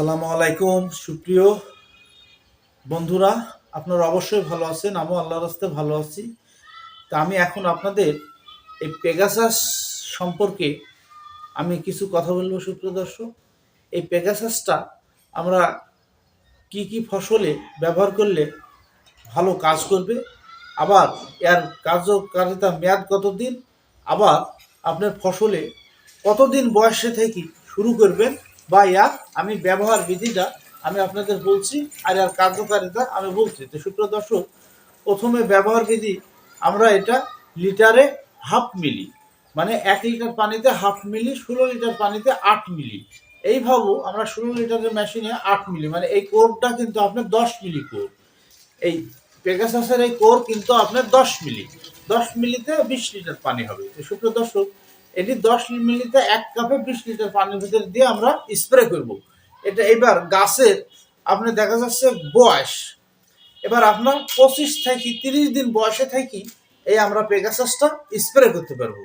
আসসালামু আলাইকুম, সুপ্রিয় বন্ধুরা, আপনারা অবশ্যই ভালো আছেন, আমিও আল্লাহর রাস্তে ভালো আছি। তা আমি এখন আপনাদের এই পেগাসাস সম্পর্কে আমি কিছু কথা বলব, সুপ্রিয় দর্শক। এই পেগাসাসটা আমরা কি কি ফসলে ব্যবহার করলে ভালো কাজ করবে, আবার এর কার্যকারিতা মেয়াদ কতদিন, আবার আপনার ফসলে কতদিন বয়সে থেকে শুরু করবেন বা আমি ব্যবহার বিধিটা আমি আপনাদের বলছি, আর এর কার্যকারিতা আমি বলছি। তো সুপ্রিয় দর্শক, প্রথমে ব্যবহার বিধি, আমরা এটা লিটারে হাফ মিলি মানে এক লিটার পানিতে হাফ মিলি, ষোলো লিটার পানিতে আট মিলি। এইভাবে আমরা ষোলো লিটারের মেশিনে আট মিলি মানে এই কোরটা কিন্তু আপনার দশ মিলি কোর। এই পেগাসাসের এই কোর কিন্তু আপনার দশ মিলি, দশ মিলিতে বিশ লিটার পানি হবে। সুপ্রিয় দর্শক এটি দশ মিলিতে এক কাপে বিশ লিটার পানির ভিতরে দিয়ে আমরা স্প্রে করব। এটা এবার গাছের আপনার দেখা যাচ্ছে বয়স। এবার আপনার পঁচিশ থেকে তিরিশ দিন বয়সে থাকি এই আমরা পেগাসাসটা স্প্রে করতে পারব।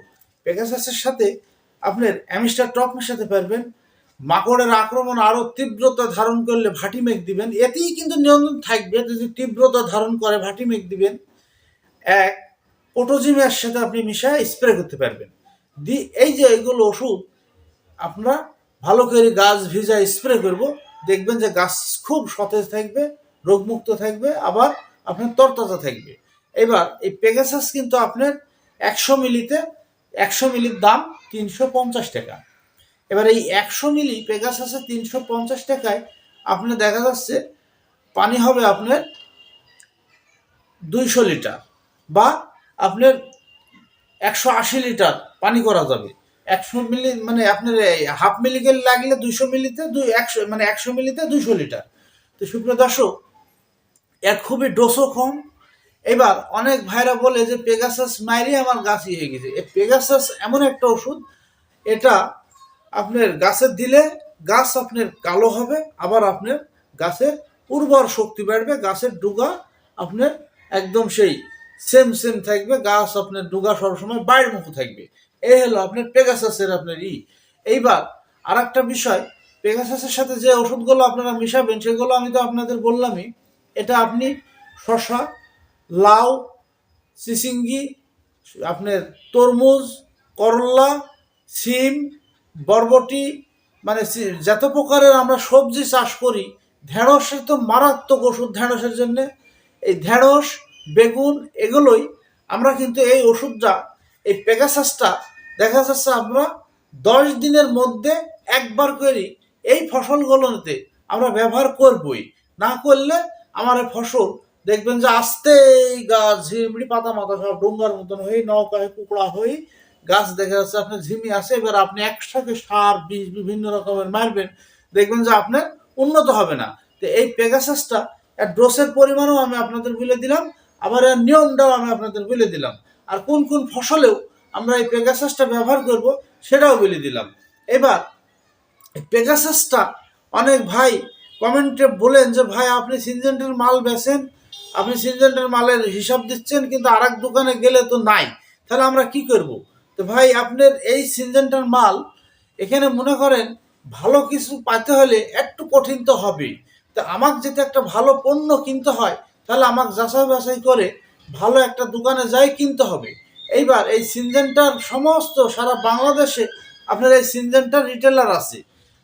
পেগাসাসের সাথে আপনার অ্যামিস্টার টপ মেশাতে পারবেন, মাকড়ের আক্রমণ আরও তীব্রতা ধারণ করলে ভাটি মেঘ দিবেন। এতেই কিন্তু নিয়ন্ত্রণ থাকবে, যদি তীব্রতা ধারণ করে ভাটি মেঘ দিবেন, এক পোটোজিমের সাথে আপনি মিশায় স্প্রে করতে পারবেন। দি এই যে এইগুলো ওষুধ আপনারা ভালো করে গাছ ভিজা স্প্রে করব, দেখবেন যে গাছ খুব সতেজ থাকবে, রোগমুক্ত থাকবে, আবার আপনার তরতাজা থাকবে। এবার এই পেগাসাস কিন্তু আপনার একশো মিলিতে, একশো মিলির দাম তিনশো পঞ্চাশ টাকা। এবার এই একশো মিলি পেগাসাসে তিনশো পঞ্চাশ টাকায় আপনার দেখা যাচ্ছে পানি হবে আপনার দুইশো লিটার বা আপনার একশো আশি লিটার পানি করা যাবে। একশো মিলি মানে আপনার হাফ মিলিকে লাগলে দুইশো মিলিতে দুই একশো মানে একশো মিলিতে দুইশো লিটার। তো সুপ্রিয় দর্শক, এর খুবই ডোসও কম। এবার অনেক ভাইরা বলে যে পেগাসাস মাইরে আমার গাছ হয়ে গেছে। এই পেগাসাস এমন একটা ওষুধ, এটা আপনার গাছে দিলে গাছ আপনার কালো হবে, আবার আপনার গাছের উর্বর শক্তি বাড়বে, গাছের ডুগা আপনার একদম সেই সেম সেম থাকবে, গাছ আপনার ডুগা সবসময় বাইরের মুখে থাকবে। এই হলো আপনার পেগাসাসের আপনার ই। এইবার আর একটা বিষয় পেগাসাসের সাথে যে ওষুধগুলো আপনারা মিশাবেন, সেগুলো আমি তো আপনাদের বললামই। এটা আপনি শশা লাউ, চিচিঙ্গি, আপনার তরমুজ, করলা, সিম, বরবটি মানে যত প্রকারের আমরা সবজি চাষ করি, ঢেঁড়সের তো মারাত্মক ওষুধ ঢেঁড়সের জন্যে। এই ঢেঁড়স বেগুন এগুলোই আমরা কিন্তু এই ওষুধটা, এই পেগাসাসটা দেখা যাচ্ছে আমরা দশ দিনের মধ্যে একবার করি এই ফসলগুলোতে আমরা ব্যবহার করবই। না করলে আমার এই ফসল দেখবেন যে আস্তেই গাছ ঝিমড়ি পাতা মাথা সব ডোঙ্গার মতন হয়ে নৌকা হয়ে কুকড়া হয়ে গাছ দেখা যাচ্ছে আপনার ঝিমি আসে, এবার আপনি একসাথে সার, বীজ বিভিন্ন রকমের মারবেন, দেখবেন যে আপনার উন্নত হবে না। তো এই পেগাসাসটা এর ডোসের পরিমাণও আমি আপনাদের বলে দিলাম। আবার নিয়মটাও আমি আপনাদের বলে দিলাম। আর কোন কোন ফসলেও আমরা এই পেগাসাসটা ব্যবহার করব সেটাও বলে দিলাম। এবার পেগাসাসটা অনেক ভাই কমেন্টে বলেন যে, ভাই, আপনি সিনজেন্টের মাল বেচেন, আপনি সিনজেন্টের মালের হিসাব দিচ্ছেন, কিন্তু আর দোকানে গেলে তো নাই। তাহলে আমরা কি করব? তো ভাই, আপনার এই সিনজেন্টের মাল এখানে মনে করেন ভালো কিছু পাইতে হলে একটু কঠিন তো হবেই। তো আমাকে যদি একটা ভালো পণ্য কিনতে হয় তাহলে আমাকে যাচাই বাছাই করে ভালো একটা দোকানে যাই কিনতে হবে। এইবার এই সিনজেন্টার সমস্ত সারা বাংলাদেশে আপনার এই সিনজেন্টার রিটেলার আছে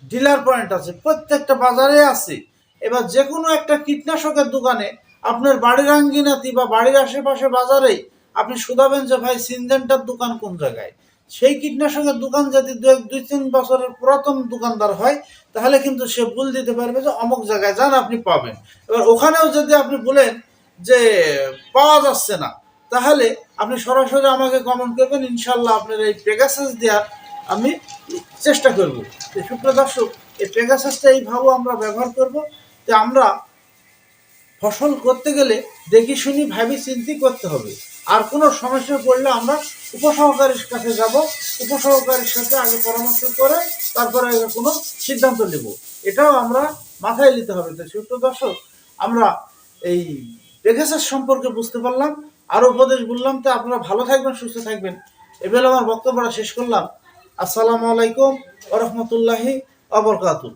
ডিলার পয়েন্ট আছে, প্রত্যেকটা বাজারে আছে। এবার যে কোনো একটা কীটনাশকের দোকানে আপনার বাড়ির আঙ্গিনাতি বা বাড়ির আশেপাশে বাজারেই আপনি শুধাবেন যে ভাই সিনজেন্টার দোকান কোন জায়গায়? সেই কীটনাশকের দোকান যদি দুই তিন বছরের পুরাতন দোকানদার হয়, তাহলে কিন্তু সে ভুল দিতে পারবে যে অমুক জায়গায় যান, আপনি পাবেন। এবার ওখানেও যদি আপনি বলেন যে পাওয়া যাচ্ছে না, তাহলে আপনি সরাসরি আমাকে কমেন্ট করবেন, ইনশাল্লাহ আপনার এই পেগাসাস দেওয়ার আমি চেষ্টা করব। সুপ্রিয় দর্শক, এই পেগাসাসটা এইভাবে আমরা ব্যবহার করব যে আমরা ফসল করতে গেলে দেখি শুনি ভাবি চিন্তি করতে হবে। আর কোনো সমস্যা পড়লে আমরা উপসহকারীর কাছে যাব, উপসহকারীর সাথে আগে পরামর্শ করে তারপরে কোনো সিদ্ধান্ত নেব। এটাও আমরা মাথায় নিতে হবে। তো সুপ্রিয় দর্শক, আমরা এই পেগাসাস সম্পর্কে বুঝতে পারলাম আরও উপদেশ বললাম। তো আপনারা ভালো থাকবেন, সুস্থ থাকবেন। এবেলা আমার বক্তব্যটা শেষ করলাম। আসসালামু আলাইকুম ওরহমতুল্লাহি অবরকাতু